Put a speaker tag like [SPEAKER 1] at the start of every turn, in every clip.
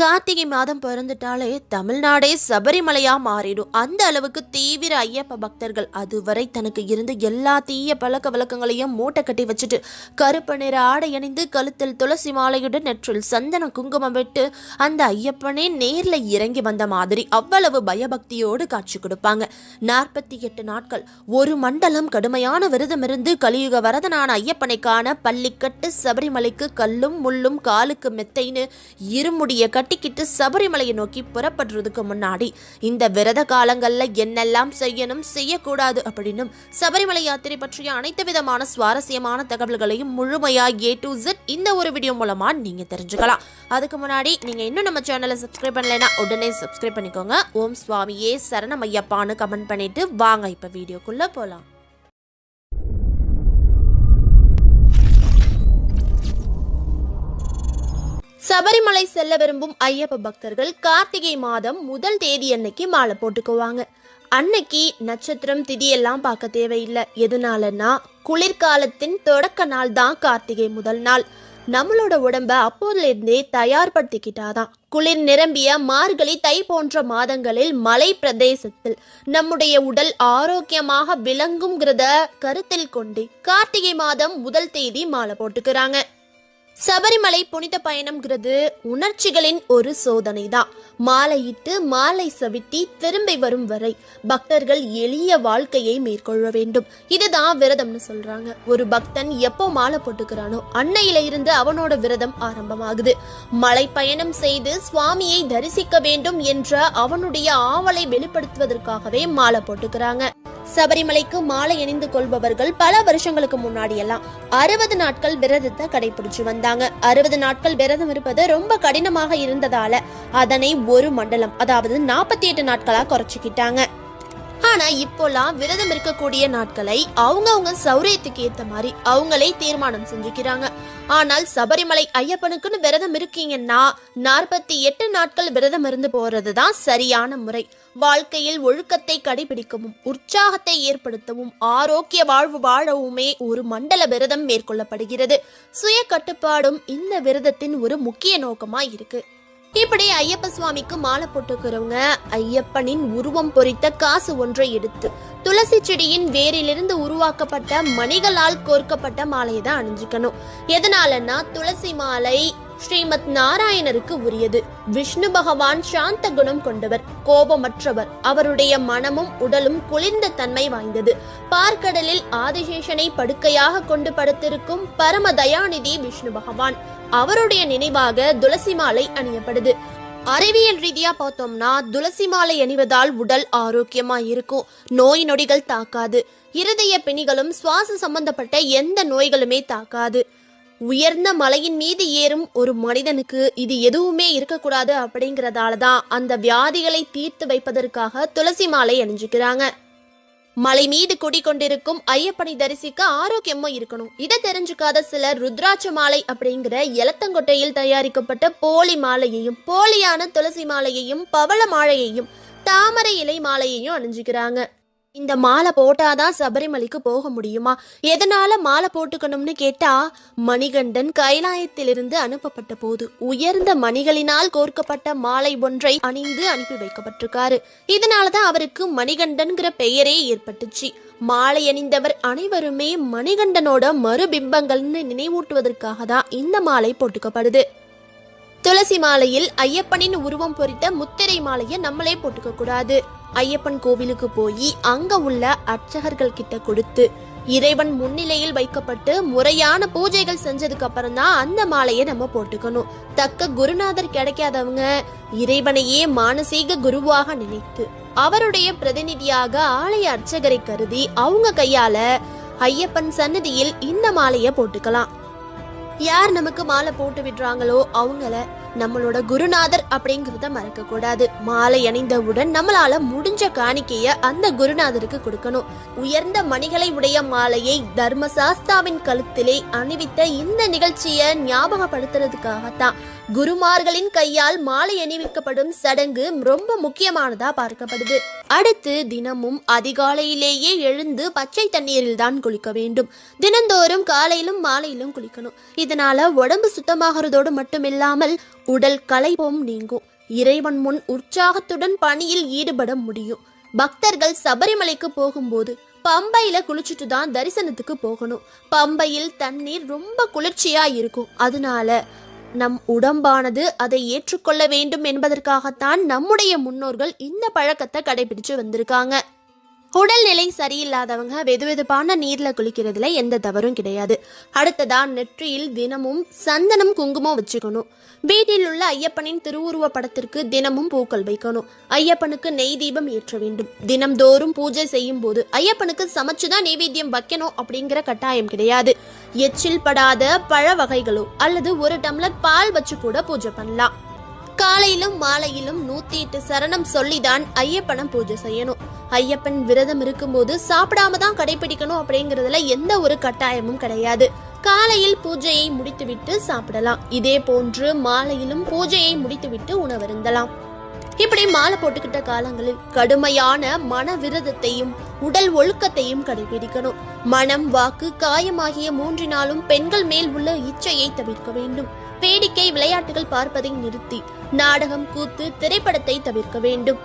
[SPEAKER 1] கார்த்திகை மாதம் பிறந்துட்டாலே தமிழ்நாடே சபரிமலையா மாறிடும். அந்த அளவுக்கு தீவிர ஐயப்ப பக்தர்கள் அதுவரை தனக்கு இருந்த எல்லா தீய பழக்க வழக்கங்களையும் மூட்டை கட்டி வச்சுட்டு கருப்பு நிற ஆடை அணிந்து கழுத்தில் துளசி மாலையுடன் நெற்றில் சந்தன குங்குமம் விட்டு அந்த ஐயப்பனே நேரில் இறங்கி வந்த மாதிரி அவ்வளவு பயபக்தியோடு காட்சி கொடுப்பாங்க. நாற்பத்தி எட்டு நாட்கள் ஒரு மண்டலம் கடுமையான விரதம் இருந்து கலியுக வரதனான ஐயப்பனை காண பள்ளிக்கட்டு சபரிமலைக்கு கல்லும் முள்ளும் காலுக்கு மெத்தைன்னு இருமுடிய கட்டிக்கிட்டு சபரிமலையை நோக்கி புறப்படுறதுக்கு முன்னாடி இந்த விரத காலங்களில் என்னெல்லாம் செய்யணும் செய்யக்கூடாது அப்படின்னும் சபரிமலை யாத்திரை பற்றிய அனைத்து விதமான சுவாரஸ்யமான தகவல்களையும் முழுமையாக ஏ டு ஜெட் இந்த ஒரு வீடியோ மூலமாக நீங்கள் தெரிஞ்சுக்கலாம். அதுக்கு முன்னாடி நீங்கள் இன்னும் நம்ம சேனலை சப்ஸ்கிரைப் பண்ணலைன்னா உடனே சப்ஸ்கிரைப் பண்ணிக்கோங்க. ஓம் சுவாமியே சரணம் ஐயப்பான்னு கமெண்ட் பண்ணிட்டு வாங்க இப்போ வீடியோக்குள்ளே போகலாம் சபரிமலை செல்ல விரும்பும் ஐயப்ப பக்தர்கள் கார்த்திகை மாதம் முதல் தேதி அன்னைக்கு மாலை போட்டுக்குவாங்க. அன்னைக்கு நட்சத்திரம் திதி எல்லாம் பார்க்க தேவையில்லை. எதனாலன்னா குளிர்காலத்தின் தொடக்க நாள் தான் கார்த்திகை முதல் நாள். நம்மளோட உடம்ப அப்போதிலிருந்தே தயார்படுத்திக்கிட்டாதான். குளிர் நிரம்பிய மார்கழி தை போன்ற மாதங்களில் மலை பிரதேசத்தில் நம்முடைய உடல் ஆரோக்கியமாக விளங்குங்கிறத கருத்தில் கொண்டு கார்த்திகை மாதம் முதல் தேதி மாலை போட்டுக்கிறாங்க. சபரிமலை புனித பயணம்ங்கிறது உணர்ச்சிகளின் ஒரு சோதனை தான் மாலையிட்டு மாலை சவிட்டி திரும்பி வரும் வரை பக்தர்கள் எளிய வாழ்க்கையை மேற்கொள்ள வேண்டும். இதுதான் விரதம்னு சொல்றாங்க. ஒரு பக்தன் எப்போ மாலை போட்டுக்கிறானோ அன்னையில இருந்து அவனோட விரதம் ஆரம்பமாகுது. மலை பயணம் செய்து சுவாமியை தரிசிக்க வேண்டும் என்ற அவனுடைய ஆவலை வெளிப்படுத்துவதற்காகவே மாலை போட்டுக்கிறாங்க. சபரிமலைக்கு மாலை அணிந்து கொள்பவர்கள் பல வருஷங்களுக்கு முன்னாடி எல்லாம் அறுபது நாட்கள் விரதத்தை கடைபிடிச்சு வந்தாங்க. அறுபது நாட்கள் விரதம் இருப்பது ரொம்ப கடினமாக இருந்ததால அதனை ஒரு மண்டலம் அதாவது நாற்பத்தி எட்டு நாட்களா குறைச்சிக்கிட்டாங்க. ஆனா இப்போலாம் விரதம் இருக்கக்கூடிய நாட்களை அவங்கவங்க சௌரியத்துக்கு ஏத்த மாதிரி அவங்களே தீர்மானம் செஞ்சுக்கிறாங்க. ஆனால் சபரிமலை ஐயப்பனுக்குன்னு விரதம் இருக்கீங்கன்னா நாற்பத்தி எட்டு நாட்கள் விரதம் இருந்து போறது தான் சரியான முறை. வாழ்க்கையில் ஒழுக்கத்தை கடைபிடிக்கவும் உற்சாகத்தை ஏற்படுத்தவும் ஆரோக்கிய வாழ்வு வாழவுமே ஒரு மண்டல விரதம் மேற்கொள்ளப்படுகிறது. சுய கட்டுப்பாடும் இந்த விரதத்தின் ஒரு முக்கிய நோக்கமா இருக்கு. இப்படி ஐயப்ப சுவாமிக்கு மாலை போட்டுக்கிறவங்க ஐயப்பனின் உருவம் பொறித்த காசு ஒன்றை எடுத்து துளசி செடியின் வேரிலிருந்து உருவாக்கப்பட்ட மணிகளால் கோர்க்கப்பட்ட மாலையை தான் அணிஞ்சுக்கணும். எதனாலன்னா துளசி மாலை ஸ்ரீமத் நாராயணருக்கு உரியது. விஷ்ணு பகவான் சாந்த குணம் கொண்டவர் கோபமற்றவர். அவருடைய மனமும் உடலும் குளிர்ந்த தன்மை வாய்ந்தது. பார்க்கடலில் ஆதிசேஷனை படுக்கையாக கொண்டு படுத்திருக்கும் பரம தயாநிதி விஷ்ணு பகவான் அவருடைய நினைவாக துளசி மாலை அணியப்படுது. அறிவியல் ரீதியா பார்த்தோம்னா துளசி மாலை அணிவதால் உடல் ஆரோக்கியமா இருக்கும் நோய் நொடிகள் தாக்காது. இருதய பிணிகளும் சுவாச சம்பந்தப்பட்ட எந்த நோய்களுமே தாக்காது. உயர்ந்த மலையின் மீது ஏறும் ஒரு மனிதனுக்கு இது எதுவுமே இருக்கக்கூடாது அப்படிங்கிறதால தான் அந்த வியாதிகளை தீர்த்து வைப்பதற்காக துளசி மாலை அணிஞ்சுக்கிறாங்க. மலை மீது குடிக்கொண்டிருக்கும் ஐயப்பனை தரிசிக்க ஆரோக்கியமும் இருக்கணும். இதை தெரிஞ்சுக்காத சிலர் ருத்ராட்ச மாலை அப்படிங்கிற எலத்தங்கொட்டையில் தயாரிக்கப்பட்ட போலி மாலையையும் போலியான துளசி மாலையையும் பவள மாலையையும் தாமரை இலை மாலையையும் அணிஞ்சுக்கிறாங்க. இந்த மாலை போட்டாதான் சபரிமலைக்கு போக முடியுமா? எதனால மாலை போட்டுக்கணும்னு கேட்டா மணிகண்டன் கைலாயத்திலிருந்து அனுப்பப்பட்ட போது உயர்ந்த மணிகளினால் கோர்க்கப்பட்ட மாலை ஒன்றை அணிந்து அனுப்பி வைக்கப்பட்டிருக்காரு. இதனாலதான் அவருக்கு மணிகண்டன்கிற பெயரே ஏற்பட்டுச்சு. மாலை அணிந்தவர் அனைவருமே மணிகண்டனோட மறுபிம்பங்கள்னு நினைவூட்டுவதற்காக தான் இந்த மாலை போட்டுக்கப்படுது. துளசி மாலையில் ஐயப்பனின் உருவம் பொறித்த முத்திரை மாலையை நம்மளே போட்டுக்க கூடாது ஐயப்பன் கோவிலுக்கு போய் அங்க உள்ள அர்ச்சகர்கள் கிட்ட கொடுத்து இறைவன் முன்னிலையில் வைக்கப்பட்டு முறையான பூஜைகள் செஞ்சதுக்கு அப்புறம் தான் அந்த மாலையை நம்ம போட்டுக்கணும். தக்க குருநாதர் கிடைக்காதவங்க இறைவனையே மானசீக குருவாக நினைத்து அவருடைய பிரதிநிதியாக ஆலய அர்ச்சகரை கருதி அவங்க கையால ஐயப்பன் சன்னதியில் இந்த மாலையை போட்டுக்கலாம். யார் நமக்கு மாலை போட்டு விடுறாங்களோ அவங்கள நம்மளோட குருநாதர் அப்படிங்கிறத மறக்க கூடாது. மாலை அணிந்தவுடன் நம்மளால முடிஞ்ச காணிக்கைய அந்த குருநாதருக்கு கொடுக்கணும். உயர்ந்த மணிகளை உடைய மாலையை தர்மசாஸ்தாவின் கழுத்திலே அணிவித்த இந்த நிகழ்ச்சியை ஞாபகப்படுத்துறதுக்காகத்தான். குருமார்களின் கையால் மாலை அணிவிக்கப்படும் சடங்கு ரொம்ப முக்கியமானதா பார்க்கப்படுது. அடுத்து தினமும் அதிகாலையிலேயே எழுந்து பச்சை தண்ணீரில் தான் குளிக்க வேண்டும். தினந்தோறும் காலையிலும் மாலையிலும் குளிக்கணும். இதனால உடம்பு சுத்தமாகிறதோடு மட்டுமில்லாமல் உடல் களைப்பும் நீங்கும். இறைவன் முன் உற்சாகத்துடன் பணியில் ஈடுபட முடியும். பக்தர்கள் சபரிமலைக்கு போகும்போது பம்பையில குளிச்சுட்டு தான் தரிசனத்துக்கு போகணும். பம்பையில் தண்ணீர் ரொம்ப குளிர்ச்சியா இருக்கும். அதனால நம் உடம்பானது அதை ஏற்றுக்கொள்ள வேண்டும் என்பதற்காகத்தான் நம்முடைய முன்னோர்கள் இந்த பழக்கத்தை கடைபிடிச்சு வந்திருக்காங்க. உடல்நிலை சரியில்லாதவங்க வெதுவெதுப்பான நீர்ல குளிக்கிறதுல எந்த தவறும் கிடையாது. அடுத்ததா நெற்றியில் தினமும் சந்தனம் குங்குமம் வச்சுக்கணும். வீட்டில் உள்ள ஐயப்பனின் திருவுருவ படத்திற்கு தினமும் பூக்கள் வைக்கணும். ஐயப்பனுக்கு நெய் தீபம் ஏற்ற வேண்டும். தினம்தோறும் பூஜை செய்யும் போது ஐயப்பனுக்கு சமைச்சுதான் நெய்வேத்தியம் வைக்கணும் அப்படிங்கிற கட்டாயம் கிடையாது. எச்சில் படாத பழ வகைகளோ அல்லது ஒரு டம்ளர் பால் வச்சு கூட பூஜை பண்ணலாம். காலையிலும் மாலையிலும் நூத்தி எட்டு சரணம் சொல்லிதான் ஐயப்பனை பூஜை செய்யணும். ஐயப்பன் விரதம் இருக்கும்போது சாப்பிடாம தான் கடைபிடிக்கணும் அப்படிங்கறதுல எந்த ஒரு கட்டாயமும் கிடையாது. காலையில் பூஜையை முடித்துவிட்டு சாப்பிடலாம். இதே போன்று மாலையிலும் பூஜையை முடித்துவிட்டு உணவருந்தலாம். இப்படி மாலை போட்டுக்கிட்ட காலங்களில் கடுமையான மன விரதத்தையும் உடல் ஒழுக்கத்தையும் கடைபிடிக்கணும். மனம் வாக்கு காயமாகிய மூன்றினாலும் பெண்கள் மேல் உள்ள இச்சையை தவிர்க்க வேண்டும். வேடிக்கை விளையாட்டுகள் பார்ப்பதை நிறுத்தி நாடகம் கூத்து திரைப்படத்தை தவிர்க்க வேண்டும்.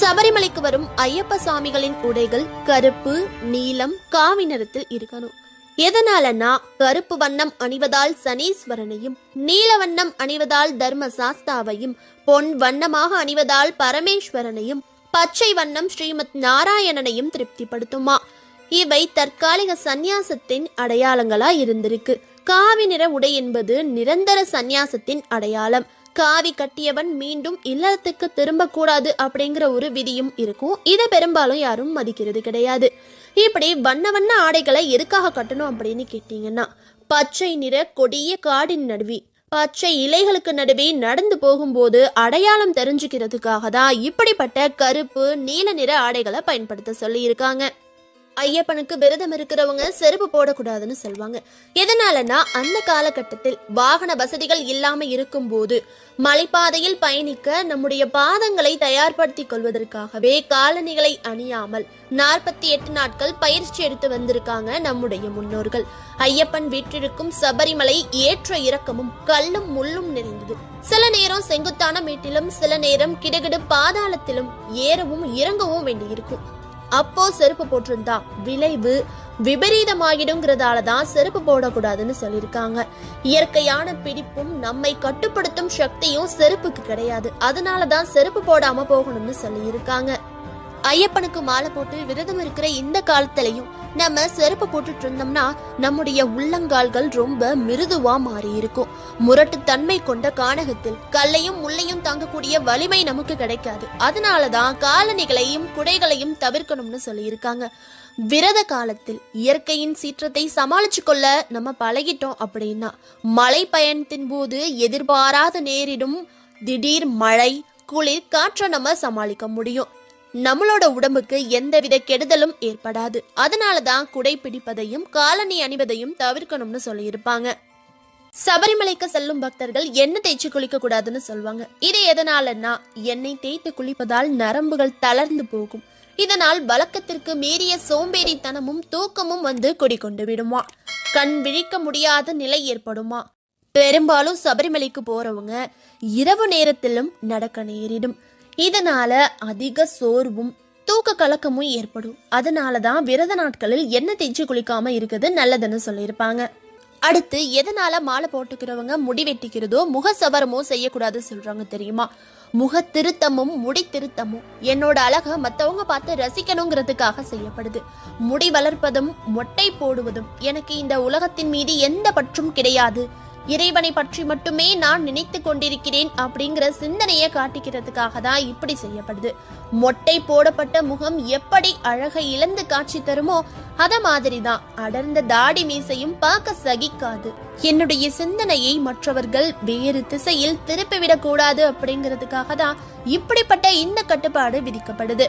[SPEAKER 1] சபரிமலைக்கு வரும் ஐயப்ப சாமிகளின் உடைகள் கருப்பு நீலம் காவி நிறத்தில் இருக்கணும். எதனாலனா கருப்பு வண்ணம் அணிவதால் சனீஸ்வரனையும் நீல வண்ணம் அணிவதால் தர்ம சாஸ்தாவையும் பொன் வண்ணமாக அணிவதால் பரமேஸ்வரனையும் பச்சை வண்ணம் ஸ்ரீமத் நாராயணனையும் திருப்திப்படுத்துமா? இவை தற்காலிக சந்நியாசத்தின் அடையாளங்களா இருந்திருக்கு. காவி நிற உடை என்பது நிரந்தர சந்நியாசத்தின் அடையாளம். காவி கட்டியவன் மீண்டும் இல்லறத்துக்கு திரும்பக்கூடாது அப்படிங்கிற ஒரு விதியும் இருக்கும். இதை பெரும்பாலும் யாரும் மதிக்கிறது கிடையாது. இப்படி வண்ண வண்ண ஆடைகளை எதுக்காக கட்டணும் அப்படின்னு கேட்டீங்கன்னா பச்சை நிற கொடிய காடின் நடுவி பச்சை இலைகளுக்கு நடுவே நடந்து போகும்போது அடையாளம் தெரிஞ்சுக்கிறதுக்காக தான் இப்படிப்பட்ட கருப்பு நீல நிற ஆடைகளை பயன்படுத்த சொல்லியிருக்காங்க. ஐயப்பனுக்கு விரதம் இருக்கிறவங்க செருப்பு போடக்கூடாதுன்னு சொல்லுவாங்க எதனாலனா அந்த காலகட்டத்தில் வாகன வசதிகள் இல்லாம இருக்கும் போது மலைப்பாதையில் பயணிக்க நம்முடைய பாதங்களை தயார்படுத்திக் கொள்வதற்காகவே காலணிகளை அணியாமல் நாற்பத்தி எட்டு நாட்கள் பயிற்சி எடுத்து வந்திருக்காங்க நம்முடைய முன்னோர்கள். ஐயப்பன் வீற்றிருக்கும் சபரிமலை ஏற்ற இறக்கமும் கல்லும் முள்ளும் நிறைந்தது. சில நேரம் செங்குத்தான மேட்டிலும் சில நேரம் கிடுகிடு பாதாளத்திலும் ஏறவும் இறங்கவும் வேண்டியிருக்கும். அப்போ செருப்பு போட்டிருந்தா. விளைவு விபரீதமாகிடும்ங்கிறதால தான் செருப்பு போடக்கூடாதுன்னு சொல்லியிருக்காங்க. இயற்கையான பிடிப்பும் நம்மை கட்டுப்படுத்தும் சக்தியும் செருப்புக்கு கிடையாது. அதனால தான் செருப்பு போடாம போகணும்னு சொல்லியிருக்காங்க. ஐயப்பனுக்கு மாலை போட்டு விரதம் இருக்கிற இந்த காலத்திலையும் நம்ம செருப்பு போட்டுட்டு இருந்தோம்னா நம்முடைய உள்ளங்கால்கள் ரொம்ப மிருதுவா மாறி இருக்கும். முரட்டுத்தன்மை கொண்ட கானகத்தில் கல்லையும் முள்ளையும் தாங்கக்கூடிய வலிமை நமக்கு கிடைக்காது. அதனாலதான் காலணிகளையும் குடைகளையும் தவிர்க்கணும்னு சொல்லியிருக்காங்க. விரத காலத்தில் இயற்கையின் சீற்றத்தை சமாளிச்சு கொள்ள நம்ம பழகிட்டோம் அப்படின்னா மலை பயணத்தின் போது எதிர்பாராத நேரிடும் திடீர் மழை குளிர் காற்றை நம்ம சமாளிக்க முடியும். நம்மளோட உடம்புக்கு எந்தவித கெடுதலும் ஏற்படாது. அதனால தான் குடை பிடிப்பதையும் காலணி அணிவதையும் தவிர்க்கணும்னு சொல்லியிருப்பாங்க. சபரிமலைக்கு செல்லும் பக்தர்கள் எண்ணெய் தேய்ச்சி குளிக்க கூடாதுன்னு சொல்லுவாங்க இது எதனாலன்னா எண்ணெய் தேய்த்து குளிப்பதால் நரம்புகள் தளர்ந்து போகும். இதனால் வழக்கத்திற்கு மீறிய சோம்பேறித்தனமும் தூக்கமும் வந்து குடிக்கொண்டு விடுமா. கண் விழிக்க முடியாத நிலை ஏற்படுமா. பெரும்பாலும் சபரிமலைக்கு போறவங்க இரவு நேரத்திலும் நடக்க நேரிடும். இதனால அதிக சோர்வும் தூக்க கலக்கமும் ஏற்படும். அதனால தான் விரத நாட்களில் எண்ணெய் தேய்ச்சி குளிக்காம இருக்கிறது நல்லதுன்னு சொல்லியிருப்பாங்க. அடுத்து எதனால மாலை போட்டுக்கிறவங்க முடி வெட்டிக்கிறதோ முக சவரமோ செய்யக்கூடாது சொல்றாங்க தெரியுமா? முக திருத்தமும் முடி திருத்தமும். என்னோட அழக மற்றவங்க பார்த்து ரசிக்கணுங்கிறதுக்காக செய்யப்படுது. முடி வளர்ப்பதும் மொட்டை போடுவதும் எனக்கு இந்த உலகத்தின் மீது எந்த பற்றும் கிடையாது. இறைவனை பற்றி மட்டுமே நான் நினைத்து கொண்டிருக்கிறேன் அப்படிங்கிற சிந்தனையை காட்டிக்கிறதுக்காக தான் இப்படி செய்யப்படுது. மொட்டை போடப்பட்ட முகம் எப்படி அழகை இழந்து காட்சி தருமோ அத மாதிரி தான். அடர்ந்த தாடி மீசையும் பார்க்க சகிக்காது. என்னுடைய சிந்தனையை மற்றவர்கள் வேறு திசையில் திருப்பிவிடக் கூடாது அப்படிங்கிறதுக்காக தான் இப்படிப்பட்ட இந்த கட்டுப்பாடு விதிக்கப்படுது.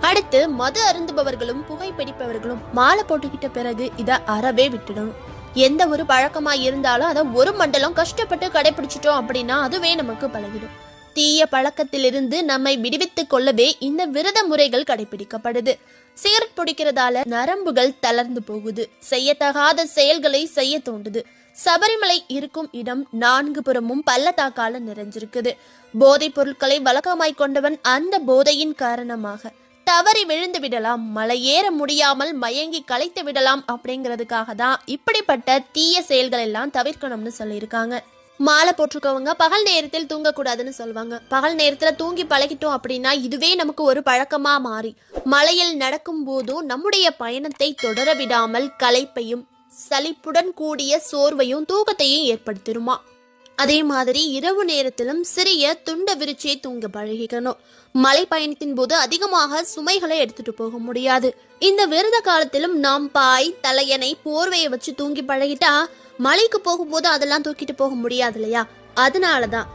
[SPEAKER 1] அடுத்து மது அருந்துபவர்களும் புகைப்பிடிப்பவர்களும் மாலை போட்டுக்கிட்ட பிறகு இதை அறவே விட்டுடணும். எந்த ஒரு பழக்கமா இருந்தாலும் அதை ஒரு மண்டலம் கஷ்டப்பட்டு கடைபிடிச்சிட்டோம் அப்படின்னா அதுவே நமக்கு பழகிடும். தீய பழக்கத்திலிருந்து நம்மை விடுவித்துக் கொள்ளவே இந்த விரத முறைகள் கடைபிடிக்கப்படுது. சிகரெட் பிடிக்கிறதால நரம்புகள் தளர்ந்து போகுது. செய்யத்தகாத செயல்களை செய்ய தோண்டுது சபரிமலை இருக்கும் இடம் நான்கு புறமும் பள்ளத்தாக்கால நிறைஞ்சிருக்குது. போதைப் பொருட்களை வழக்கமாய் கொண்டவன் அந்த போதையின் காரணமாக. தவறி விழுந்து விடலாம் மலையேற முடியாமல் மயங்கி களைத்து விடலாம் அப்படிங்கிறதுக்காக தான் இப்படிப்பட்ட தீய செயல்கள் எல்லாம் தவிர்க்கணும்னு சொல்லியிருக்காங்க. மாலை போட்டிருக்கவங்க பகல் நேரத்தில் தூங்கக்கூடாதுன்னு சொல்லுவாங்க. பகல் நேரத்தில் தூங்கி பழகிட்டோம் அப்படின்னா இதுவே நமக்கு ஒரு பழக்கமாக மாறி மலையில் நடக்கும் போதும் நம்முடைய பயணத்தை தொடர விடாமல் களைப்பையும் சலிப்புடன் கூடிய சோர்வையும் தூக்கத்தையும் ஏற்படுத்திடுமா? அதே மாதிரி இரவு நேரத்திலும் சிறிய துண்ட விரிச்சியை தூங்க பழகிக்கணும். மலை பயணத்தின் போது அதிகமாக சுமைகளை எடுத்துட்டு போக முடியாது. இந்த விரத காலத்திலும் நாம் பாய் தலையணை போர்வையை வச்சு தூங்கி பழகிட்டா மலைக்கு போகும்போது அதெல்லாம் தூக்கிட்டு போக முடியாது இல்லையா? அதனாலதான்.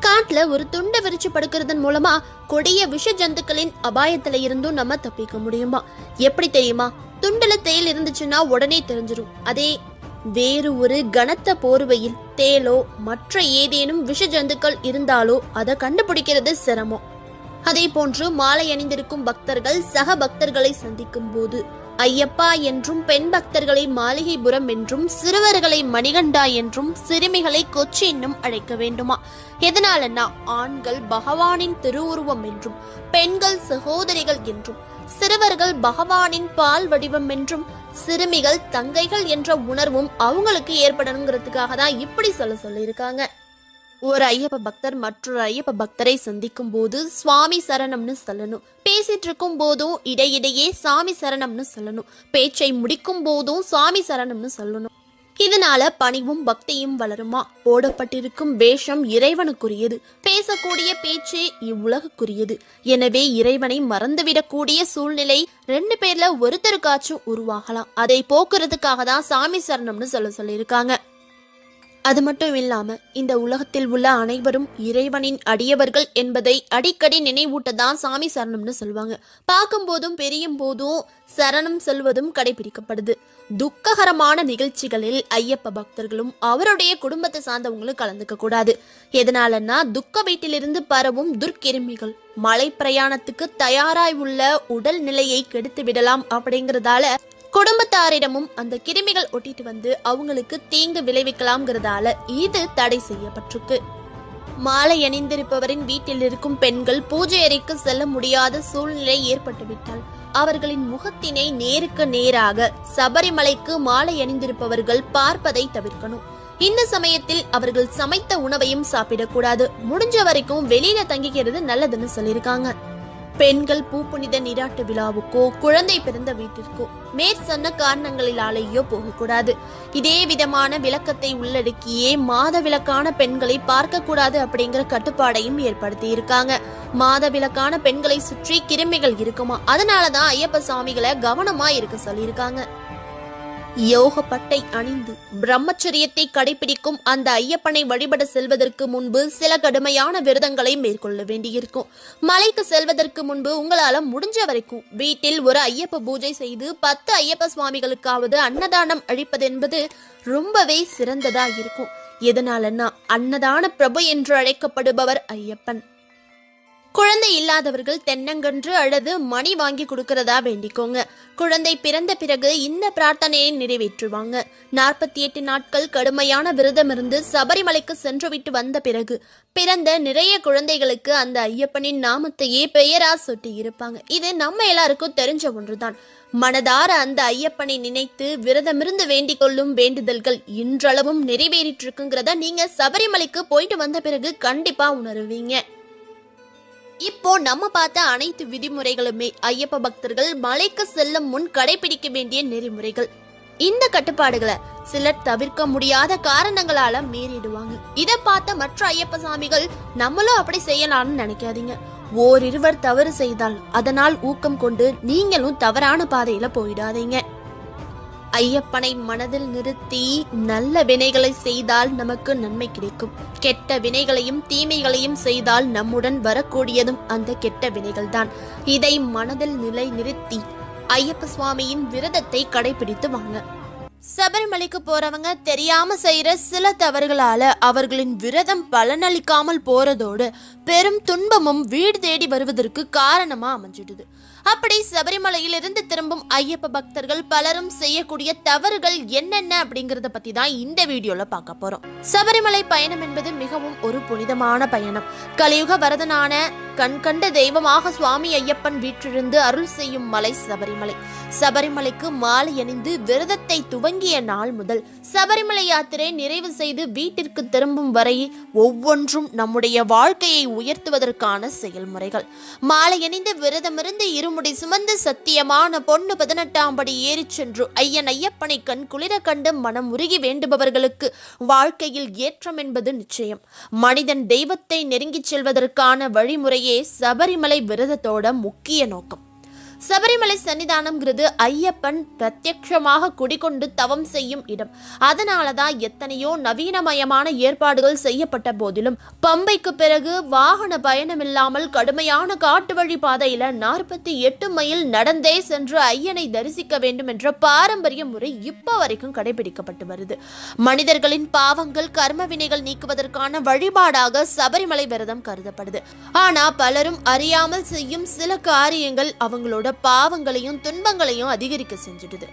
[SPEAKER 1] காட்டுல ஒரு துண்டை விரிச்சு படுக்கிறதன் மூலமா கொடிய விஷ ஜந்துக்களின் அபாயத்துல இருந்தும் நம்ம தப்பிக்க முடியுமா? எப்படி தெரியுமா? துண்டுல தேல் இருந்துச்சுன்னா உடனே தெரிஞ்சிடும் அதே வேறு ஒரு கனத்த போர்வையில் தேலோ மற்ற ஏதேனும் விஷ ஜந்துக்கள் இருந்தாலோ அதை கண்டுபிடிக்கிறது சிரமம். அதே போன்று மாலை அணிந்திருக்கும் பக்தர்கள் சக பக்தர்களை சந்திக்கும் போது ஐயப்பா என்றும் பெண் பக்தர்களை மாளிகைபுரம் என்றும் சிறுவர்களை மணிகண்டா என்றும் சிறுமிகளை கொச்சி என்னும் அழைக்க வேண்டுமா? எதனாலன்னா ஆண்கள் பகவானின் திருவுருவம் என்றும் பெண்கள் சகோதரிகள் என்றும் சிறுவர்கள் பகவானின் பால் வடிவம் என்றும் சிறுமிகள் தங்கைகள் என்ற உணர்வும் அவங்களுக்கு ஏற்படணுங்கிறதுக்காக தான் இப்படி சொல்ல சொல்லியிருக்காங்க. ஒரு ஐயப்ப பக்தர் மற்றொரு ஐயப்ப பக்தரை சந்திக்கும் போது சுவாமி சரணம்னு சொல்லணும். பேசிட்டு இருக்கும் போதும் இடையிடையே சாமி சரணம்னு சொல்லணும். பேச்சை முடிக்கும் போதும் சுவாமி சரணம்னு சொல்லணும். இதனால பணிவும் பக்தியும் வளருமா? போடப்பட்டிருக்கும் வேஷம் இறைவனுக்குரியது. பேசக்கூடிய பேச்சு இவ்வுலகுக்குரியது. எனவே இறைவனை மறந்துவிடக்கூடிய சூழ்நிலை ரெண்டு பேர்ல ஒருத்தருக்காச்சும் உருவாகலாம். அதை போக்குறதுக்காக தான் சாமி சரணம்னு சொல்ல சொல்லியிருக்காங்க. அது மட்டும் இல்லாம இந்த உலகத்தில் உள்ள அனைவரும் இறைவனின் அடியவர்கள் என்பதை அடிக்கடி நினைவூட்டதான் சாமி சரணம்னு சொல்லுவாங்க பார்க்கும் போதும் பெரியும் போதும் சரணம் சொல்வதும் கடைபிடிக்கப்படுது. துக்ககரமான நிகழ்ச்சிகளில் ஐயப்ப பக்தர்களும் அவருடைய குடும்பத்தை சார்ந்தவங்களும் கலந்துக்க கூடாது. எதனாலன்னா துக்க வீட்டிலிருந்து பரவும் துர்க்கிருமிகள் மலை பிரயாணத்துக்கு தயாராய் உள்ள உடல் நிலையை கெடுத்து விடலாம் அப்படிங்கறதால குடும்பத்தாரிடமும் அந்த கிருமிகள் ஒட்டிட்டு வந்து அவங்களுக்கு தீங்கு விளைவிக்கலாம்ங்கிறதால இது தடை செய்யப்பட்டிருக்கு. மாலை அணிந்திருப்பவரின் வீட்டில் இருக்கும் பெண்கள் பூஜை அறைக்கு செல்ல முடியாத சூழ்நிலை ஏற்பட்டுவிட்டால் அவர்களின் முகத்தினை நேருக்கு நேராக சபரிமலைக்கு மாலை அணிந்திருப்பவர்கள் பார்ப்பதை தவிர்க்கணும். இந்த சமயத்தில் அவர்கள் சமைத்த உணவையும் சாப்பிடக்கூடாது. முடிஞ்ச வரைக்கும் வெளியில தங்கிக்கிறது நல்லதுன்னு சொல்லியிருக்காங்க. பெண்கள் பூப்புனித நீராட்டு விழாவுக்கோ குழந்தை பிறந்த வீட்டிற்கோ மேற்சொன்ன காரணங்களிலாலேயோ போகக்கூடாது. இதே விதமான விளக்கத்தை உள்ளடக்கியே மாத விளக்கான பெண்களை பார்க்கக்கூடாது அப்படிங்கிற கட்டுப்பாடையும் ஏற்படுத்தி இருக்காங்க மாத விளக்கான பெண்களை சுற்றி கிருமிகள் இருக்குமா? அதனாலதான் ஐயப்ப சாமிகளை கவனமா இருக்க சொல்லியிருக்காங்க. யோகப்பட்டை அணிந்து பிரம்மச்சரியத்தை கடைபிடிக்கும் அந்த ஐயப்பனை வழிபட செல்வதற்கு முன்பு சில கடுமையான விரதங்களை மேற்கொள்ள வேண்டியிருக்கும். மலைக்கு செல்வதற்கு முன்பு உங்களால முடிஞ்ச வரைக்கும் வீட்டில் ஒரு ஐயப்ப பூஜை செய்து பத்து ஐயப்ப சுவாமிகளுக்காவது அன்னதானம் அழிப்பதென்பது என்பது ரொம்பவே சிறந்ததா இருக்கும். எதனாலன்னா அன்னதான பிரபு என்று அழைக்கப்படுபவர் ஐயப்பன். குழந்தை இல்லாதவர்கள் தென்னங்கன்று அல்லது மணி வாங்கி கொடுக்கறதா வேண்டிக்கோங்க. குழந்தை பிறந்த பிறகு இந்த பிரார்த்தனையை நிறைவேற்றுவாங்க. நாற்பத்தி எட்டு நாட்கள் கடுமையான விரதம் இருந்து சபரிமலைக்கு சென்றுவிட்டு வந்த பிறகு பிறந்த நிறைய குழந்தைகளுக்கு அந்த ஐயப்பனின் நாமத்தையே பெயரா சுட்டி இருப்பாங்க இது நம்ம எல்லாருக்கும் தெரிஞ்ச ஒன்றுதான். மனதார அந்த ஐயப்பனை நினைத்து விரதமிருந்து வேண்டிக் கொள்ளும் வேண்டுதல்கள் இன்றளவும் நிறைவேறிட்டு இருக்குங்கிறத நீங்க சபரிமலைக்கு போயிட்டு வந்த பிறகு கண்டிப்பா உணருவீங்க. இப்போ நம்ம பார்த்த அனைத்து விதிமுறைகளுமே ஐயப்ப பக்தர்கள் மலைக்கு செல்லும் முன் கடைபிடிக்க வேண்டிய நெறிமுறைகள். இந்த கட்டுப்பாடுகளை சிலர் தவிர்க்க முடியாத காரணங்களால மீறிடுவாங்க. இதை பார்த்த மற்ற ஐயப்ப சாமிகள் நம்மளும் அப்படி செய்யலாம்னு நினைக்காதீங்க. ஓரிருவர் தவறு செய்தால் அதனால் ஊக்கம் கொண்டு நீங்களும் தவறான பாதையில போயிடாதீங்க. ஐயப்பனை மனதில் நிறுத்தி நல்ல வினைகளை செய்தால் நமக்கு நன்மை கிடைக்கும். கெட்ட வினைகளையும் தீமைகளையும் செய்தால் நம்முடன் வரக்கூடியதும் அந்த கெட்ட வினைகள்தான். இதை மனதில் நிலை நிறுத்தி ஐயப்ப சுவாமியின் விரதத்தை கடைபிடித்து வாங்க. சபரிமலைக்கு போறவங்க தெரியாம செய்யற சில தவறுகளால அவர்களின் விரதம் பலனளிக்காமல் போறதோடு பெரும் துன்பமும் வீடு தேடி வருவதற்கு காரணமா அமைஞ்சிடுது. அப்படி சபரிமலையிலிருந்து திரும்பும் ஐயப்ப பக்தர்கள் பலரும் செய்யக்கூடிய தவறுகள் என்னென்ன அப்படிங்கறத பத்தி தான் இந்த வீடியோல பார்க்க போறோம். சபரிமலை பயணம் என்பது மிகவும் ஒரு புனிதமான பயணம். கலியுக வரதனான கண் கண்ட தெய்வமாக சுவாமி ஐயப்பன் வீற்றிருந்து அருள் செய்யும் மலை சபரிமலை. சபரிமலைக்கு மாலை அணிந்து விரதத்தை துவங்கிய நாள் முதல் சபரிமலை யாத்திரை நிறைவு செய்து வீட்டிற்கு திரும்பும் வரை ஒவ்வொன்றும் நம்முடைய வாழ்க்கையை உயர்த்துவதற்கான செயல்முறைகள். மாலை அணிந்து விரதமிருந்து இரு திருமுடி சுமந்து சத்தியமான பொண்ணு பதினெட்டாம் படி ஏறிச் சென்று ஐயன் ஐயப்பனை கண் குளிர கண்டு மனம் உருகி வேண்டுபவர்களுக்கு வாழ்க்கையில் ஏற்றம் என்பது நிச்சயம். மனிதன் தெய்வத்தை நெருங்கிச் செல்வதற்கான வழிமுறையே சபரிமலை விரதத்தோட முக்கிய நோக்கம். சபரிமலை சன்னிதானம்ங்கிறது ஐயப்பன் பிரத்யக்ஷமாக குடிகொண்டு தவம் செய்யும் இடம். அதனால தான் எத்தனையோ நவீனமயமான ஏற்பாடுகள் செய்யப்பட்ட போதிலும் பம்பைக்கு பிறகு வாகன பயணம் இல்லாமல் கடுமையான காட்டு வழி பாதையில நாற்பத்தி எட்டு மைல் நடந்தே சென்று ஐயனை தரிசிக்க வேண்டும் என்ற பாரம்பரிய முறை இப்போ வரைக்கும் கடைபிடிக்கப்பட்டு வருது. மனிதர்களின் பாவங்கள் கர்ம வினைகள் நீக்குவதற்கான வழிபாடாக சபரிமலை விரதம் கருதப்படுது. ஆனா பலரும் அறியாமல் செய்யும் சில காரியங்கள் அவங்களோட பாவங்களையும் துன்பங்களையும் அதிகரிக்க செஞ்சுடுது.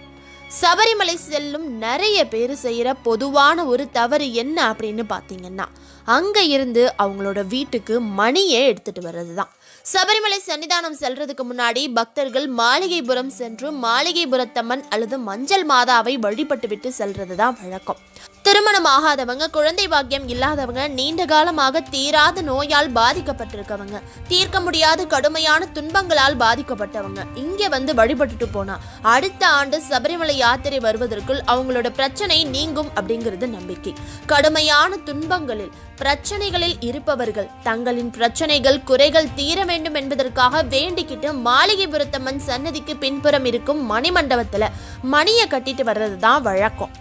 [SPEAKER 1] சபரிமலை செல்லும் நிறைய பேர் செய்கிற பொதுவான ஒரு தவறு என்ன அப்படின்னு பார்த்தீங்கன்னா அங்கே இருந்து அவங்களோட வீட்டுக்கு மணியை எடுத்துட்டு வர்றது தான் சபரிமலை சன்னிதானம் செல்றதுக்கு முன்னாடி பக்தர்கள் மாளிகைபுரம் சென்று மாளிகைபுரத்தம்மன் அல்லது மஞ்சள் மாதாவை வழிபட்டு விட்டு செல்றது தான் வழக்கம். திருமணம் ஆகாதவங்க குழந்தை பாக்கியம் இல்லாதவங்க நீண்ட காலமாக தீராத நோயால் பாதிக்கப்பட்டிருக்கவங்க தீர்க்க முடியாத கடுமையான துன்பங்களால் பாதிக்கப்பட்டவங்க இங்க வந்து வழிபட்டுட்டு போனா அடுத்த ஆண்டு சபரிமலை யாத்திரை வருவதற்குள் அவங்களோட பிரச்சனை நீங்கும் அப்படிங்கிறது நம்பிக்கை. கடுமையான துன்பங்களில் பிரச்சனைகளில் இருப்பவர்கள். தங்களின் பிரச்சனைகள் குறைகள் தீர வேண்டும் என்பதற்காக வேண்டிக்கிட்டு மாளிகைபுரத்தம்மன் சன்னதிக்கு பின்புறம் இருக்கும் மணிமண்டபத்துல மணியை கட்டிட்டு வர்றது தான் வழக்கம்.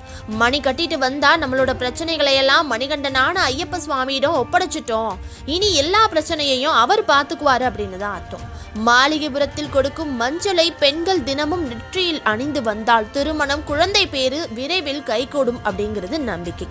[SPEAKER 1] மணி கட்டிட்டு வந்தா நம்மளோட பிரச்சனைகளை எல்லாம் மணிகண்டனான ஐயப்ப சுவாமியிடம் ஒப்படைச்சிட்டோம். இனி எல்லா பிரச்சனையையும் அவர் பார்த்துக்குவாரு அப்படின்னு தான் அர்த்தம். மாளிகைபுரத்தில் கொடுக்கும் மஞ்சளை பெண்கள் தினமும் நெற்றியில் அணிந்து வந்தால் திருமணம் குழந்தை பேரு விரைவில் கைகூடும் அப்படிங்கிறது நம்பிக்கை.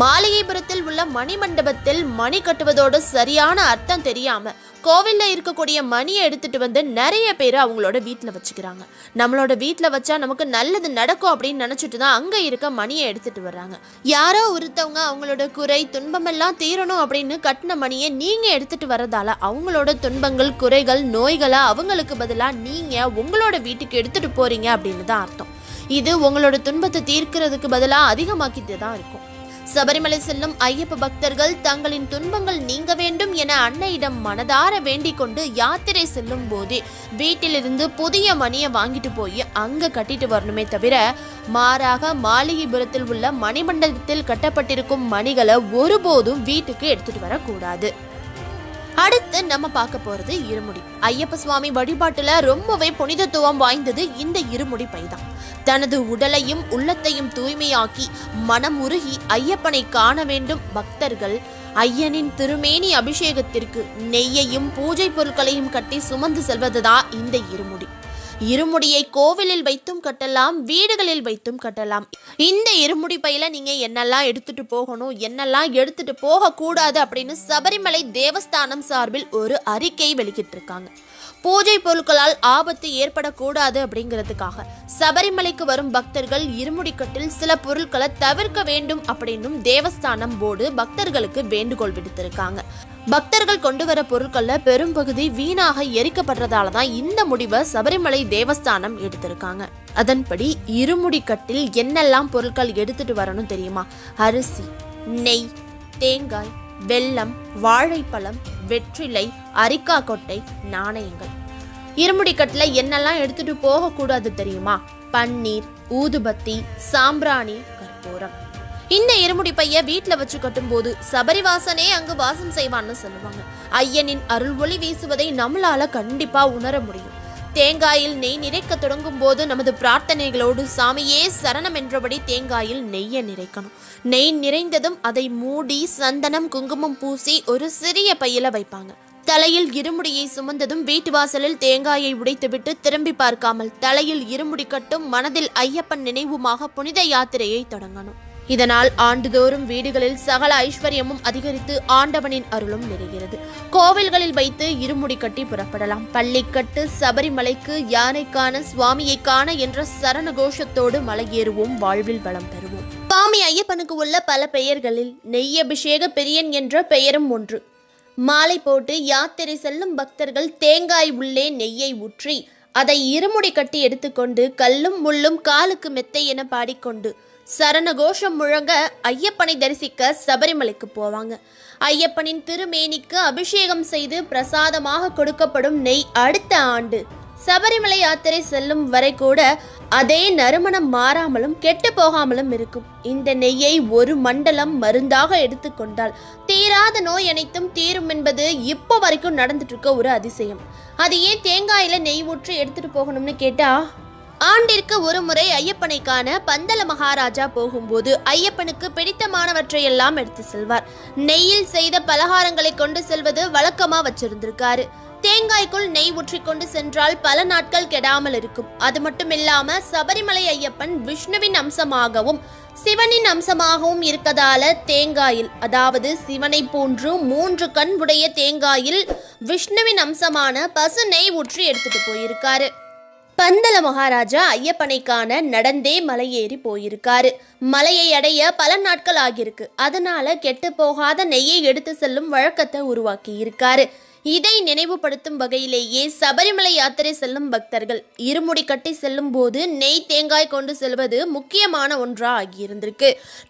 [SPEAKER 1] மாளிகைபுரத்தில் உள்ள மணிமண்டபத்தில் மணி கட்டுவதோட சரியான அர்த்தம் தெரியாம கோவில்ல இருக்கக்கூடிய மணியை எடுத்துட்டு வந்து நிறைய பேர் அவங்களோட வீட்டில் வச்சுக்கிறாங்க. நம்மளோட வீட்டில் வச்சா நமக்கு நல்லது நடக்கும் அப்படின்னு நினச்சிட்டு தான் அங்கே இருக்க மணியை எடுத்துட்டு வர்றாங்க. யாரோ ஒருத்தவங்க அவங்களோட குறை துன்பமெல்லாம் தீரணும் அப்படின்னு கட்டின மணியை நீங்கள் எடுத்துட்டு வர்றதால அவங்களோட துன்பங்கள் குறைகள் நோய்களை அவங்களுக்கு பதிலாக நீங்கள் உங்களோட வீட்டுக்கு எடுத்துட்டு போறீங்க அப்படின்னு தான் அர்த்தம். இது உங்களோட துன்பத்தை தீர்க்கிறதுக்கு பதிலாக அதிகமாக்கிட்டு தான் இருக்கும். சபரிமலை செல்லும் ஐயப்ப பக்தர்கள் தங்களின் துன்பங்கள் நீங்க வேண்டும் என அன்னையிடம் மனதார வேண்டிக் கொண்டு யாத்திரை செல்லும் போதே வீட்டிலிருந்து புதிய மணியை வாங்கிட்டு போய் அங்க கட்டிட்டு வரணுமே தவிர மாறாக மாளிகைபுரத்தில் உள்ள மணிமண்டபத்தில் கட்டப்பட்டிருக்கும் மணிகளை ஒருபோதும் வீட்டுக்கு எடுத்துட்டு வரக்கூடாது. அடுத்து நம்ம பார்க்க போறது இருமுடி. ஐயப்ப சுவாமி வழிபாட்டுல ரொம்பவே புனிதத்துவம் வாய்ந்தது இந்த இருமுடி பைதான். தனது உடலையும் உள்ளத்தையும் தூய்மையாக்கி மனம் உருகி ஐயப்பனை காண வேண்டும் பக்தர்கள். ஐயனின் திருமேனி அபிஷேகத்திற்கு நெய்யையும் பூஜை பொருட்களையும் கட்டி சுமந்து செல்வதுதான் இந்த இருமுடி. இருமுடியை கோவிலில் வைத்தும் கட்டலாம் வீடுகளில் வைத்தும் கட்டலாம். இந்த இருமுடி பையில நீங்க என்னெல்லாம் எடுத்துட்டு போகணும் என்னெல்லாம் எடுத்துட்டு போக கூடாது அப்படின்னு சபரிமலை தேவஸ்தானம் சார்பில் ஒரு அறிக்கை வெளியிட்டிருக்காங்க. பூஜை பொருட்களால் ஆபத்து ஏற்படக்கூடாது அப்படிங்கிறதுக்காக சபரிமலைக்கு வரும் பக்தர்கள் இருமுடிக்கட்டில் சில பொருட்களை தவிர்க்க வேண்டும் அப்படின்னும் தேவஸ்தானம் போர்டு பக்தர்களுக்கு வேண்டுகோள் விடுத்திருக்காங்க. பக்தர்கள் கொண்டு வர பொருட்கள்ல பெரும்பகுதி வீணாக எரிக்கப்படுறதால தான் இந்த முடிவை சபரிமலை தேவஸ்தானம் எடுத்திருக்காங்க. அதன்படி இருமுடிக்கட்டில் என்னெல்லாம் பொருட்கள் எடுத்துட்டு வரணும் தெரியுமா? அரிசி நெய் தேங்காய் வெல்லம் வாழைப்பழம் வெற்றிலை அரிக்கா கொட்டை நாணயங்கள். இருமுடிக்கட்டில் என்னெல்லாம் எடுத்துட்டு போகக்கூடாது தெரியுமா? பன்னீர் ஊதுபத்தி சாம்பிராணி கற்பூரம். இந்த இருமுடி பைய வீட்டில் வச்சு கட்டும்போது சபரிவாசனே அங்கு வாசம் செய்வான்னு சொல்லுவாங்க. ஐயனின் அருள் ஒளி வீசுவதை நம்மளால கண்டிப்பா உணர முடியும். தேங்காயில் நெய் நிறைக்க தொடங்கும் போது நமது பிரார்த்தனைகளோடு சாமியே சரணம் என்றபடி தேங்காயில் நெய்யை நிறைக்கணும். நெய் நிறைந்ததும் அதை மூடி சந்தனம் குங்குமம் பூசி ஒரு சிறிய பையில வைப்பாங்க. தலையில் இருமுடியை சுமந்ததும் வீட்டு வாசலில் தேங்காயை உடைத்துவிட்டு திரும்பி பார்க்காமல் தலையில் இருமுடி கட்டும் மனதில் ஐயப்பன் நினைவுமாக புனித யாத்திரையை தொடங்கணும் இதனால் ஆண்டுதோறும் வீடுகளில் சகல ஐஸ்வர்யமும் அதிகரித்து ஆண்டவனின் அருளும் நிறைகிறது. கோவில்களில் வைத்து இருமுடி கட்டி புறப்படலாம். பள்ளிக்கட்டு சபரிமலைக்கு யானைக்கான சுவாமியை காண என்ற சரண கோஷத்தோடு மலையேறுவோம் வாழ்வில் வளம் பெறுவோம். சுவாமி ஐயப்பனுக்கு உள்ள பல பெயர்களில் நெய் அபிஷேக பெரியன் என்ற பெயரும் ஒன்று. மாலை போட்டு யாத்திரை செல்லும் பக்தர்கள் தேங்காய் உள்ளே நெய்யை ஊற்றி அதை இருமுடி கட்டி எடுத்துக்கொண்டு கல்லும் முள்ளும் காலுக்கு மெத்தை என பாடிக்கொண்டு சரண கோஷம் முழங்க ஐயப்பனை தரிசிக்க சபரிமலைக்கு போவாங்க. ஐயப்பனின் திருமேனிக்கு அபிஷேகம் செய்து பிரசாதமாக கொடுக்கப்படும் நெய் அடுத்த ஆண்டு. சபரிமலை யாத்திரை செல்லும் வரை கூட அதே நறுமணம் மாறாமலும் கெட்டு போகாமலும் இருக்கும். இந்த நெய்யை ஒரு மண்டலம் மருந்தாக எடுத்துக்கொண்டால் தீராத நோய் அனைத்தும் தீரும் என்பது இப்போ வரைக்கும் நடந்துட்டு இருக்க ஒரு அதிசயம். அது ஏன் தேங்காயில நெய் ஊற்றி எடுத்துட்டு போகணும்னு கேட்டா ஆண்டிற்கு ஒரு முறை ஐயப்பனை காண பந்தல மகாராஜா போகும்போது ஐயப்பனுக்கு பிடித்தமானவற்றையெல்லாம் எடுத்து செல்வார். நெய்யில் செய்த பலகாரங்களை கொண்டு செல்வது வழக்கமா வச்சிருந்திருக்காரு. தேங்காய்க்குள் நெய் ஊற்றி கொண்டு சென்றால் பல நாட்கள் கெடாமல் இருக்கும். அது மட்டும் இல்லாம சபரிமலை ஐயப்பன் விஷ்ணுவின் அம்சமாகவும் சிவனின் அம்சமாகவும் இருக்கதால தேங்காயில் அதாவது சிவனை போன்று மூன்று கண் உடைய தேங்காயில் விஷ்ணுவின் அம்சமான பசு நெய் ஊற்றி எடுத்துட்டு போயிருக்காரு. பந்தல மகாராஜா ஐயப்பனை காண நடந்தே மலையேறி போயிருக்காரு. மலையை அடைய பல நாட்கள் ஆகியிருக்கு. அதனால கெட்டு போகாத நெய்யை எடுத்து செல்லும் வழக்கத்தை உருவாக்கி இருக்காரு இதை நினைவுபடுத்தும் வகையிலேயே சபரிமலை யாத்திரை செல்லும் பக்தர்கள் இருமுடி கட்டி செல்லும் போது நெய் தேங்காய் கொண்டு செல்வது முக்கியமான ஒன்றா ஆகியிருந்திருக்கு.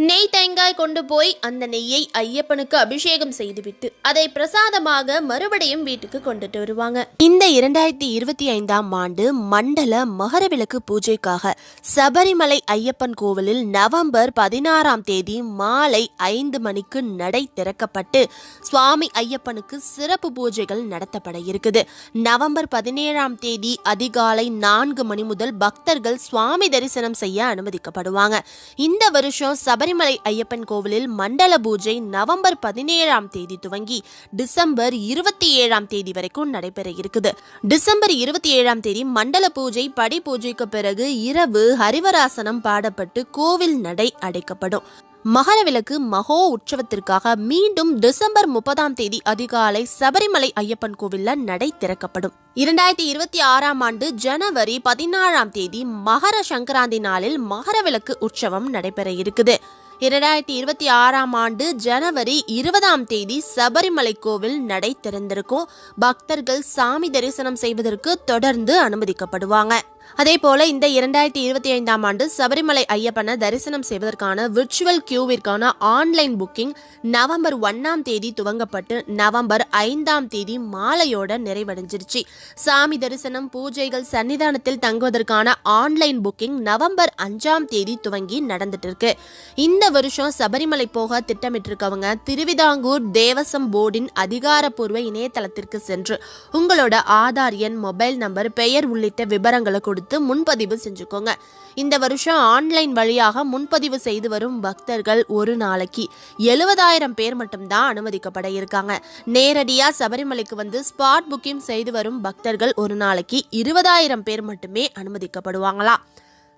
[SPEAKER 1] நெய் தேங்காய் கொண்டு போய் அந்த நெய்யை ஐயப்பனுக்கு அபிஷேகம் செய்துவிட்டு அதை பிரசாதமாக மறுபடியும் வீட்டுக்கு கொண்டுட்டு வருவாங்க. இந்த இரண்டாயிரத்தி இருபத்தி ஐந்தாம் ஆண்டு மண்டல மகரவிளக்கு பூஜைக்காக சபரிமலை ஐயப்பன் கோவிலில் நவம்பர் பதினாறாம் தேதி மாலை ஐந்து மணிக்கு நடை திறக்கப்பட்டு சுவாமி ஐயப்பனுக்கு சிறப்பு பூஜை பூஜைகள் நடத்தப்பட இருக்குது. நவம்பர் பதினேழாம் தேதி அதிகாலை நான்கு மணி முதல் பக்தர்கள் சுவாமி தரிசனம் செய்ய அனுமதிக்கப்படுவாங்க. இந்த வருஷம் சபரிமலை ஐயப்பன் கோவிலில் மண்டல பூஜை நவம்பர் பதினேழாம் தேதி துவங்கி டிசம்பர் இருபத்தி ஏழாம் தேதி வரைக்கும் நடைபெற இருக்குது. டிசம்பர் இருபத்தி ஏழாம் தேதி மண்டல பூஜை படி பூஜைக்கு பிறகு இரவு ஹரிவராசனம் பாடப்பட்டு கோவில் நடை அடைக்கப்படும். மகரவிளக்கு மகோ உற்சவத்திற்காக மீண்டும் டிசம்பர் முப்பதாம் தேதி அதிகாலை சபரிமலை ஐயப்பன் கோவில்ல நடை திறக்கப்படும். இரண்டாயிரத்தி இருபத்தி ஆறாம் ஆண்டு ஜனவரி பதினாறாம் தேதி மகர சங்கராந்தி நாளில் மகரவிளக்கு உற்சவம் நடைபெற இருக்குது. இரண்டாயிரத்தி இருபத்தி ஆறாம் ஆண்டு ஜனவரி இருபதாம் தேதி சபரிமலை கோவில் நடை திறந்திருக்கும். பக்தர்கள் சாமி தரிசனம் செய்வதற்கு தொடர்ந்து அனுமதிக்கப்படுவாங்க. அதே போல இந்த இரண்டாயிரத்தி இருபத்தி ஐந்தாம் ஆண்டு சபரிமலை ஐயப்பனை தரிசனம் செய்வதற்கான விர்ச்சுவல் கியூவிற்கான ஆன்லைன் புக்கிங் நவம்பர் ஒன்னாம் தேதி துவங்கப்பட்டு நவம்பர் ஐந்தாம் தேதி மாலையோட நிறைவடைஞ்சிருச்சு. சாமி தரிசனம் பூஜைகள் சன்னிதானத்தில் தங்குவதற்கான ஆன்லைன் புக்கிங் நவம்பர் அஞ்சாம் தேதி துவங்கி நடந்துட்டு இருக்கு இந்த வருஷம் சபரிமலை போக திட்டமிட்டிருக்கவங்க திருவிதாங்கூர் தேவசம் போர்டின் அதிகாரப்பூர்வ இணையதளத்திற்கு சென்று உங்களோட ஆதார் எண் மொபைல் நம்பர் பெயர் உள்ளிட்ட விவரங்களை கொடுத்து முன்பதிவு செஞ்சுக்கோங்க. இந்த வருஷம் ஆன்லைன் வழியாக முன்பதிவு செய்து வரும் பக்தர்கள் ஒரு நாளைக்கு எழுபதாயிரம் பேர் மட்டும்தான் அனுமதிக்கப்பட இருக்காங்க. நேரடியா சபரிமலைக்கு வந்து ஸ்பாட் புக்கிங் செய்து வரும் பக்தர்கள் ஒரு நாளைக்கு இருபதாயிரம் பேர் மட்டுமே அனுமதிக்கப்படுவாங்களாம்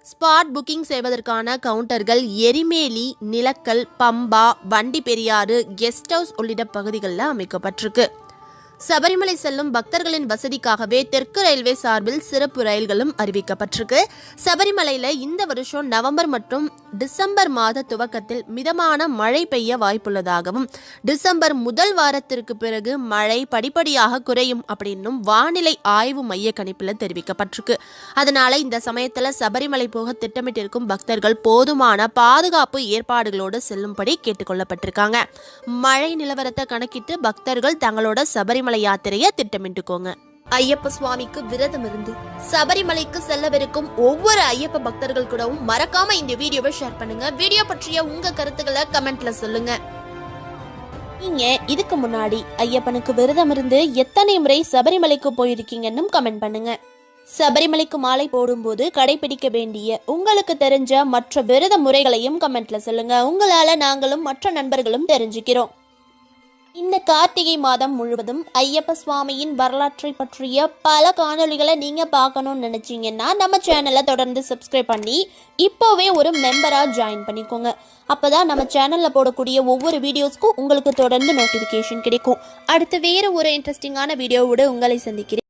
[SPEAKER 1] ஸ்பாட் புக்கிங் செய்வதற்கான கவுண்டர்கள் எரிமேலி நிலக்கல் பம்பா வண்டி பெரியாறு கெஸ்ட் ஹவுஸ் உள்ளிட்ட பகுதிகளில் அமைக்கப்பட்டிருக்கு. சபரிமலை செல்லும் பக்தர்களின் வசதிக்காகவே தெற்கு ரயில்வே சார்பில் சிறப்பு ரயில்களும் அறிவிக்கப்பட்டிருக்கு. சபரிமலையில இந்த வருஷம் நவம்பர் மற்றும் டிசம்பர் மாத துவக்கத்தில் மிதமான மழை பெய்ய வாய்ப்புள்ளதாகவும் டிசம்பர் முதல் வாரத்திற்கு பிறகு மழை படிப்படியாக குறையும் அப்படின்னும் வானிலை ஆய்வு மைய கணிப்பில் தெரிவிக்கப்பட்டிருக்கு. அதனால இந்த சமயத்தில் சபரிமலை போக திட்டமிட்டிருக்கும் பக்தர்கள் போதுமான பாதுகாப்பு ஏற்பாடுகளோடு செல்லும்படி கேட்டுக்கொள்ளப்பட்டிருக்காங்க. மழை நிலவரத்தை கணக்கிட்டு பக்தர்கள் தங்களோட சபரிமலை யாத்திரையை திட்டமிட்டுக்கோங்க. ஐயப்ப சுவாமிக்கு விரதம் இருந்து சபரிமலைக்கு செல்லவிருக்கும் ஒவ்வொரு ஐயப்ப பக்தர்கள் கூடவும் மறக்காம இந்த வீடியோவை ஷேர் பண்ணுங்க. வீடியோ பற்றிய உங்க கருத்துக்களை கமெண்ட்ல சொல்லுங்க. நீங்க இதுக்கு முன்னாடி ஐயப்பனுக்கு விரதம் இருந்து எத்தனை முறை சபரிமலைக்கு போயிருக்கீங்கன்னு கமெண்ட் பண்ணுங்க. சபரிமலைக்கு மாலை போடும்போது கடைபிடிக்க வேண்டிய உங்களுக்கு தெரிஞ்ச மற்ற விரத முறைகளையும் கமெண்ட்ல சொல்லுங்க. உங்களால நாங்களும் மற்ற நண்பர்களும் தெரிஞ்சுக்கிறோம். இந்த கார்த்திகை மாதம் முழுவதும் ஐயப்ப சுவாமியின் வரலாற்றை பற்றிய பல காணொளிகளை நீங்கள் பார்க்கணும்னு நினச்சிங்கன்னா நம்ம சேனலை தொடர்ந்து சப்ஸ்கிரைப் பண்ணி இப்போவே ஒரு மெம்பராக ஜாயின் பண்ணிக்கோங்க. அப்போ தான் நம்ம சேனலில் போடக்கூடிய ஒவ்வொரு வீடியோஸ்க்கும் உங்களுக்கு தொடர்ந்து நோட்டிஃபிகேஷன் கிடைக்கும். அடுத்து வேறு ஒரு இன்ட்ரெஸ்டிங்கான வீடியோவோடு உங்களை சந்திக்கிறேன்.